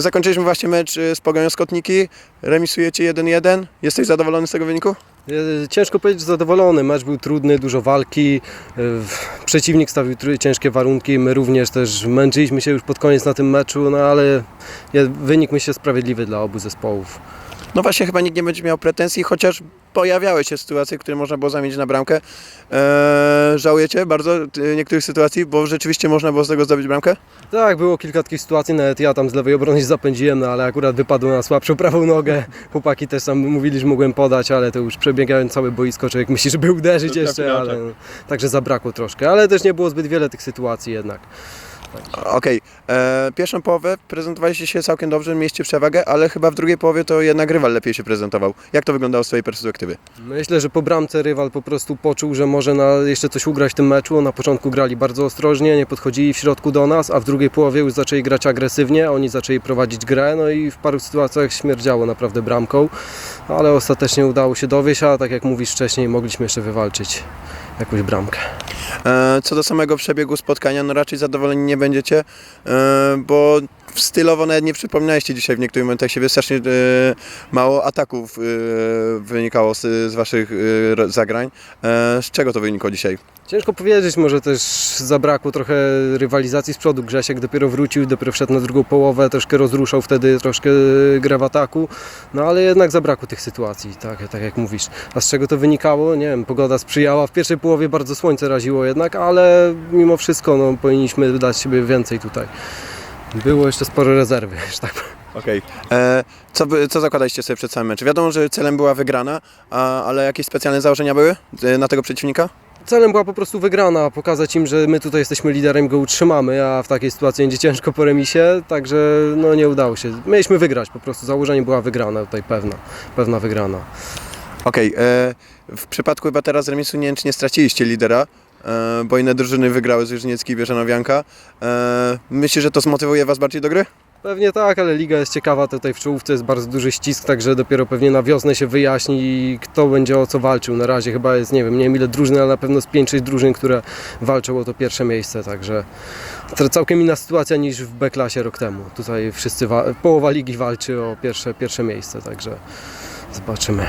Zakończyliśmy właśnie mecz y, z Pogonią Skotniki. Remisujecie 1-1. Jesteś zadowolony z tego wyniku? E, Ciężko powiedzieć, zadowolony. Mecz był trudny, dużo walki. e, Przeciwnik stawił ciężkie warunki. My również też męczyliśmy się już pod koniec na tym meczu, no ale wynik myślę sprawiedliwy dla obu zespołów. No właśnie, chyba nikt nie będzie miał pretensji, chociaż pojawiały się sytuacje, które można było zamienić na bramkę. Eee, żałujecie bardzo y, niektórych sytuacji, bo rzeczywiście można było z tego zdobyć bramkę? Tak, było kilka takich sytuacji, nawet ja tam z lewej obrony się zapędziłem, no ale akurat wypadło na słabszą prawą nogę. Chłopaki też tam mówili, że mogłem podać, ale to już przebiegając całe boisko, człowiek myśli, żeby uderzyć To jeszcze, ale no, także zabrakło troszkę, ale też nie było zbyt wiele tych sytuacji jednak. Okej, eee, pierwszą połowę prezentowaliście się całkiem dobrze, mieliście przewagę, ale chyba w drugiej połowie to jednak rywal lepiej się prezentował. Jak to wyglądało z twojej perspektywy? Myślę, że po bramce rywal po prostu poczuł, że może na jeszcze coś ugrać w tym meczu. Na początku grali bardzo ostrożnie, nie podchodzili w środku do nas, a w drugiej połowie już zaczęli grać agresywnie. Oni zaczęli prowadzić grę, no i w paru sytuacjach śmierdziało naprawdę bramką, ale ostatecznie udało się dowieść, a tak jak mówisz wcześniej, mogliśmy jeszcze wywalczyć jakąś bramkę. E, Co do samego przebiegu spotkania, no raczej zadowoleni nie będziecie, e, bo stylowo nawet nie przypominaliście dzisiaj w niektórych momentach siebie, strasznie e, mało ataków wynikało z, waszych zagrań. Z czego to wynikło dzisiaj? Ciężko powiedzieć, może też zabrakło trochę rywalizacji z przodu. Grzesiek dopiero wrócił, dopiero wszedł na drugą połowę, troszkę rozruszał wtedy troszkę grę w ataku, no ale jednak zabrakło tych sytuacji, tak, tak jak mówisz. A z czego to wynikało? Nie wiem, pogoda sprzyjała, w pierwszej połowie bardzo słońce raziło jednak, ale mimo wszystko no, powinniśmy dać siebie więcej tutaj. Było jeszcze sporo rezerwy, że tak powiem. Okej. E, Co, wy- co zakładaliście sobie przed samym meczem? Wiadomo, że celem była wygrana, a, ale jakieś specjalne założenia były e, na tego przeciwnika? Celem była po prostu wygrana, pokazać im, że my tutaj jesteśmy liderem, go utrzymamy, a w takiej sytuacji będzie ciężko po remisie, także no nie udało się. Mieliśmy wygrać po prostu, założenie była wygrana tutaj pewna, pewna wygrana. Okej. e, W przypadku chyba teraz remisu nie wiem, czy nie straciliście lidera, bo inne drużyny wygrały z Łyżniecki i Bierzanowianka. E, Myślisz, że to zmotywuje was bardziej do gry? Pewnie tak, ale liga jest ciekawa, tutaj w czołówce jest bardzo duży ścisk, także dopiero pewnie na wiosnę się wyjaśni, kto będzie o co walczył. Na razie chyba jest, nie wiem, nie wiem ile drużyn, ale na pewno z 5-6 drużyn, które walczą o to pierwsze miejsce, także całkiem inna sytuacja niż w B-klasie rok temu. Tutaj wszyscy, wa- połowa ligi walczy o pierwsze, pierwsze miejsce, także zobaczymy.